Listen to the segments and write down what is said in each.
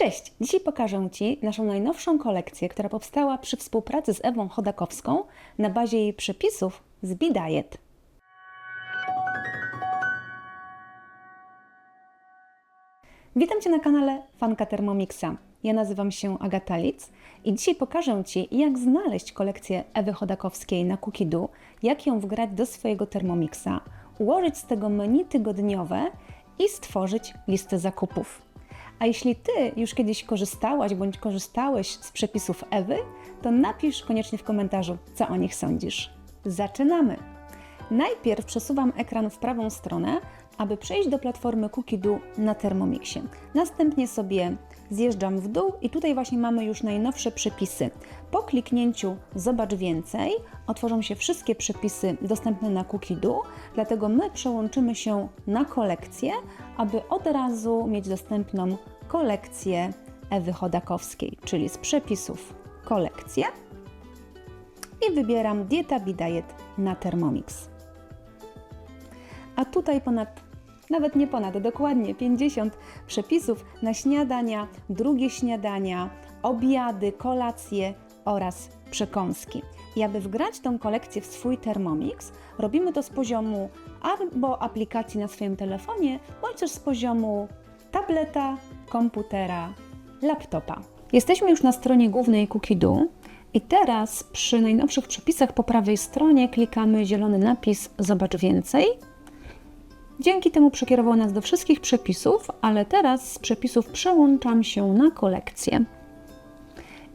Cześć! Dzisiaj pokażę Ci naszą najnowszą kolekcję, która powstała przy współpracy z Ewą Chodakowską na bazie jej przepisów z Bidiet. Witam Cię na kanale Fanka Thermomixa. Ja nazywam się Agata Litz i dzisiaj pokażę Ci, jak znaleźć kolekcję Ewy Chodakowskiej na Cookidu, jak ją wgrać do swojego Thermomixa, ułożyć z tego menu tygodniowe i stworzyć listę zakupów. A jeśli Ty już kiedyś korzystałaś bądź korzystałeś z przepisów Ewy, to napisz koniecznie w komentarzu, co o nich sądzisz. Zaczynamy! Najpierw przesuwam ekran w prawą stronę, aby przejść do platformy Cookidu na Thermomixie. Następnie sobie zjeżdżam w dół i tutaj właśnie mamy już najnowsze przepisy. Po kliknięciu Zobacz więcej otworzą się wszystkie przepisy dostępne na Cookidu, dlatego my przełączymy się na kolekcję, aby od razu mieć dostępną kolekcję Ewy Chodakowskiej, czyli z przepisów kolekcję i wybieram Dieta Bidiet na Thermomix. A tutaj ponad, nawet nie ponad, dokładnie 50 przepisów na śniadania, drugie śniadania, obiady, kolacje oraz przekąski. I aby wgrać tą kolekcję w swój Thermomix, robimy to z poziomu albo aplikacji na swoim telefonie, bądź też z poziomu tableta, komputera, laptopa. Jesteśmy już na stronie głównej Cookidu i teraz przy najnowszych przepisach po prawej stronie klikamy zielony napis Zobacz więcej. Dzięki temu przekierował nas do wszystkich przepisów, ale teraz z przepisów przełączam się na kolekcję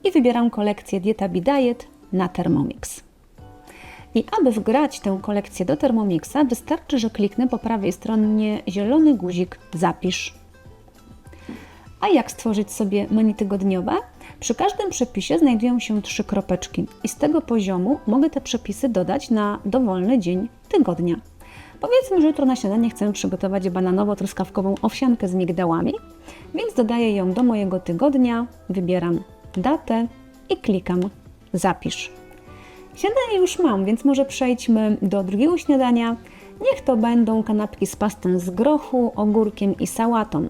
i wybieram kolekcję Dieta Bidiet na Thermomix. I aby wgrać tę kolekcję do Thermomixa, wystarczy, że kliknę po prawej stronie zielony guzik Zapisz. A jak stworzyć sobie menu tygodniowe? Przy każdym przepisie znajdują się trzy kropeczki i z tego poziomu mogę te przepisy dodać na dowolny dzień tygodnia. Powiedzmy, że jutro na śniadanie chcę przygotować bananowo-truskawkową owsiankę z migdałami, więc dodaję ją do mojego tygodnia, wybieram datę i klikam Zapisz. Śniadanie już mam, więc może przejdźmy do drugiego śniadania. Niech to będą kanapki z pastem z grochu, ogórkiem i sałatą.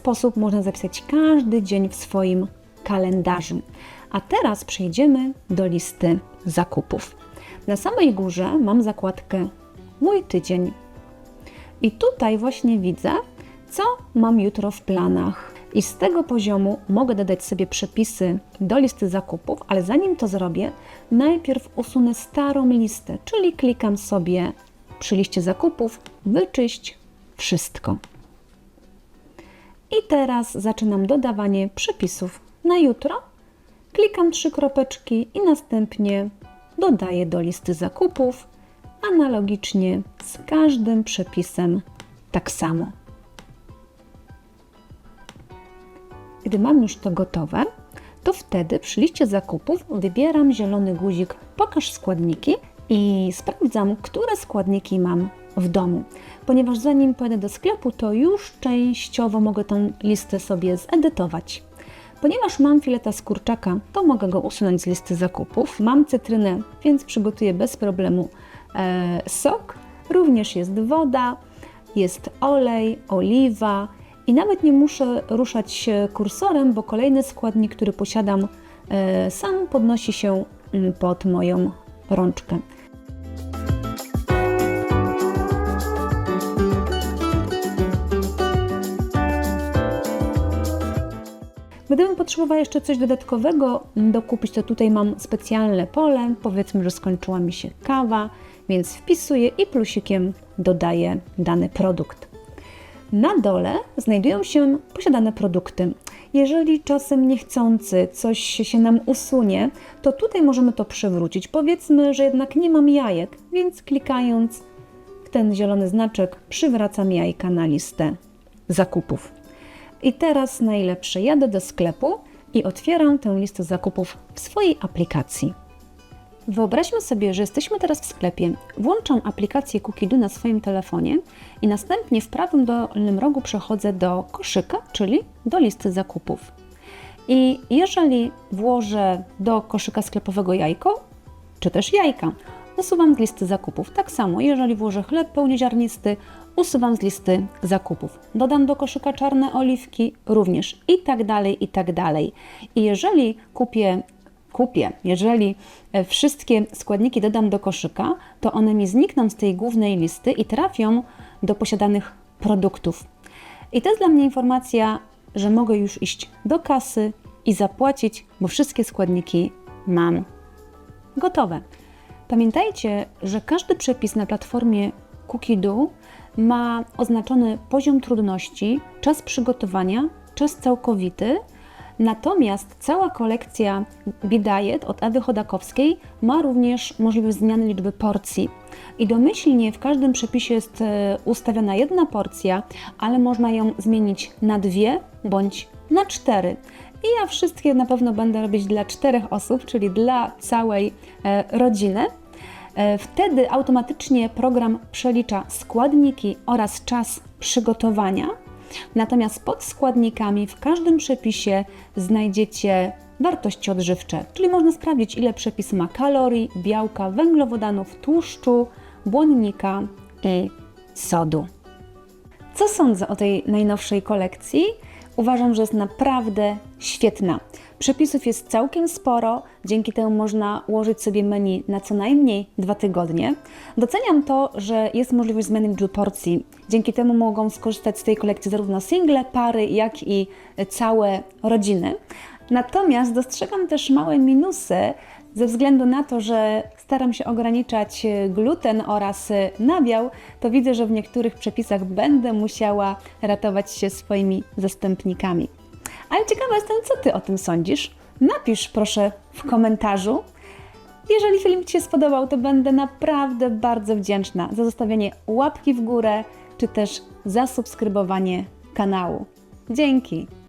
Sposób można zapisać każdy dzień w swoim kalendarzu. A teraz przejdziemy do listy zakupów. Na samej górze mam zakładkę Mój tydzień. I tutaj właśnie widzę, co mam jutro w planach. I z tego poziomu mogę dodać sobie przepisy do listy zakupów, ale zanim to zrobię, najpierw usunę starą listę, czyli klikam sobie przy liście zakupów Wyczyść wszystko. I teraz zaczynam dodawanie przepisów na jutro. Klikam trzy kropeczki i następnie dodaję do listy zakupów, analogicznie z każdym przepisem tak samo. Gdy mam już to gotowe, to wtedy przy liście zakupów wybieram zielony guzik Pokaż składniki i sprawdzam, które składniki mam w domu. Ponieważ zanim pojadę do sklepu, to już częściowo mogę tą listę sobie zedytować. Ponieważ mam fileta z kurczaka, to mogę go usunąć z listy zakupów. Mam cytrynę, więc przygotuję bez problemu e, sok. Również jest woda, jest olej, oliwa i nawet nie muszę ruszać kursorem, bo kolejny składnik, który posiadam, e, sam podnosi się mm, pod moją rączkę. Gdybym potrzebowała jeszcze coś dodatkowego dokupić, to tutaj mam specjalne pole. Powiedzmy, że skończyła mi się kawa, więc wpisuję i plusikiem dodaję dany produkt. Na dole znajdują się posiadane produkty. Jeżeli czasem niechcący coś się nam usunie, to tutaj możemy to przewrócić. Powiedzmy, że jednak nie mam jajek, więc klikając w ten zielony znaczek przywracam jajka na listę zakupów. I teraz najlepsze, jadę do sklepu i otwieram tę listę zakupów w swojej aplikacji. Wyobraźmy sobie, że jesteśmy teraz w sklepie. Włączam aplikację Cookidu na swoim telefonie i następnie w prawym dolnym rogu przechodzę do koszyka, czyli do listy zakupów. I jeżeli włożę do koszyka sklepowego jajko, czy też jajka, usuwam z listy zakupów. Tak samo, jeżeli włożę chleb pełnoziarnisty, usuwam z listy zakupów. Dodam do koszyka czarne oliwki, również i tak dalej, i tak dalej. I jeżeli kupię kupię. Jeżeli e, wszystkie składniki dodam do koszyka, to one mi znikną z tej głównej listy i trafią do posiadanych produktów. I to jest dla mnie informacja, że mogę już iść do kasy i zapłacić, bo wszystkie składniki mam gotowe. Pamiętajcie, że każdy przepis na platformie Cookie-Do ma oznaczony poziom trudności, czas przygotowania, czas całkowity. Natomiast cała kolekcja Bidiet od Ewy Chodakowskiej ma również możliwość zmiany liczby porcji. I domyślnie w każdym przepisie jest e, ustawiona jedna porcja, ale można ją zmienić na dwie bądź na cztery. I ja wszystkie na pewno będę robić dla czterech osób, czyli dla całej e, rodziny. E, Wtedy automatycznie program przelicza składniki oraz czas przygotowania. Natomiast pod składnikami w każdym przepisie znajdziecie wartości odżywcze, czyli można sprawdzić, ile przepis ma kalorii, białka, węglowodanów, tłuszczu, błonnika i sodu. Co sądzę o tej najnowszej kolekcji? Uważam, że jest naprawdę świetna. Przepisów jest całkiem sporo, dzięki temu można ułożyć sobie menu na co najmniej dwa tygodnie. Doceniam to, że jest możliwość zmiany liczby porcji. Dzięki temu mogą skorzystać z tej kolekcji zarówno single, pary, jak i całe rodziny. Natomiast dostrzegam też małe minusy ze względu na to, że staram się ograniczać gluten oraz nabiał, to widzę, że w niektórych przepisach będę musiała ratować się swoimi zastępnikami. Ale ciekawa jestem, co Ty o tym sądzisz. Napisz proszę w komentarzu. Jeżeli film Ci się spodobał, to będę naprawdę bardzo wdzięczna za zostawienie łapki w górę, czy też zasubskrybowanie kanału. Dzięki!